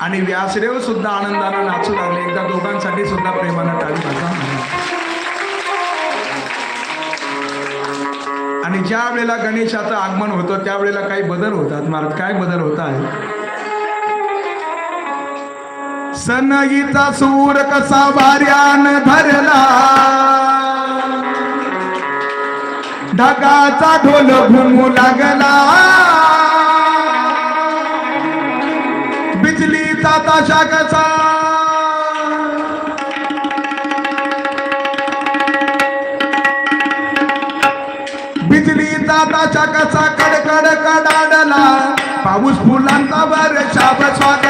आणि व्यासदेव सुद्धा आनंदानं नाचू लागले. एकदा दोघांसाठी सुद्धा प्रेमानं टाळी माझा आणि ज्या वेळेला गणेशाचं आगमन होतं त्यावेळेला काही बदल होतात. महाराज काय बदल होत आहे सनईचा सूर कसा भार्यान धरला? ढगाचा ढोल घुमू लागला. बिजलीचा ताशा कसा बिजलीचा ताशा कसा कडकड कडाडला. पाऊस फुलांचा वर शाब स्वागत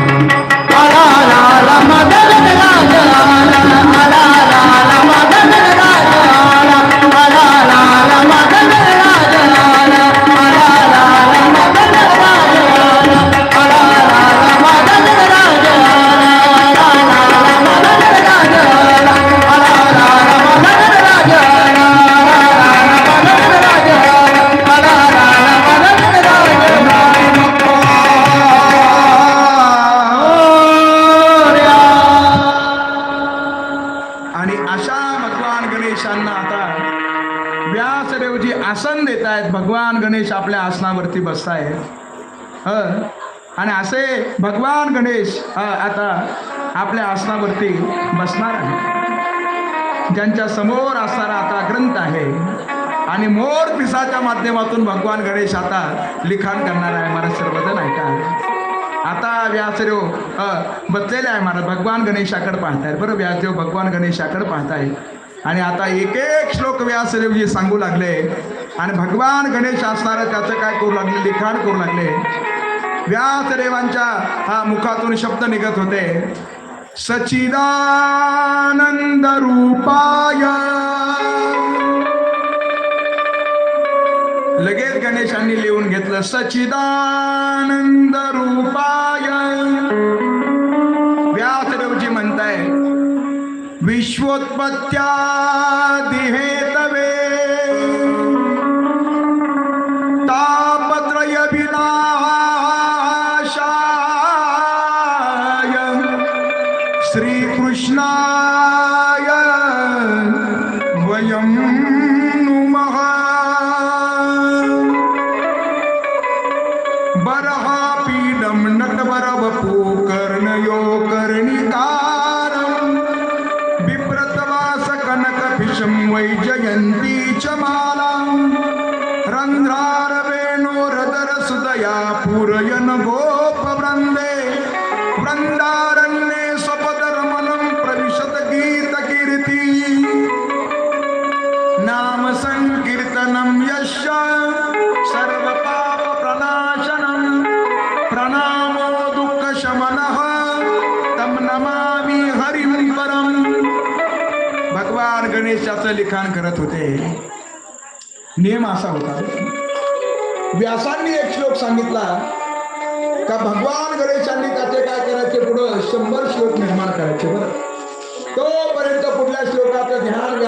व्यासदेवजी आसन देत आहेत भगवान गणेश आपल्या आसनावरती बसतायत. ह? आणि असे भगवान गणेश आता आपल्या आसनावरती बसणार आहे ज्यांच्या समोर असणारा आता ग्रंथ आहे. आणि मोर पिसाच्या माध्यमातून भगवान गणेश आता लिखाण करणार आहे. मला सर्वजण ऐका. आता व्यासदेव बसलेले आहे. महाराज भगवान गणेशाकडे पाहताय बरं व्यासदेव भगवान गणेशाकडे पाहताय आणि आता एक एक श्लोक व्यासदेवजी सांगू लागले. आणि भगवान गणेश असणारं त्याचं काय करू लागले? लिखाण करू लागले. व्यासदेवांच्या हा मुखातून शब्द निघत होते. सचिदानंद रूपाय. लगेच गणेशांनी लिहून घेतलं सचिदानंद रूपाय. विश्वोत्पत्त्यादिहेतवे तापत्रय विनाशाय श्रीकृष्णाय वयम् कनकपिशं वैजयन्ती च मालाम् रन्ध्रारवेणोरदरसुदया पूरयन् गोपवृन्दे वृन्दारण्ये स्वपदरमणं प्रविशत गीतकीर्ति नाम संकीर्तनं यस्य व्यासाचं लिखाण करत होते. नियम असा होता. व्यासांनी एक श्लोक सांगितला का भगवान गणेशांनी त्याचे काय करायचे पुढं? शंभर श्लोक निर्माण करायचे बरं. तोपर्यंत पुढल्या श्लोकाचं ध्यान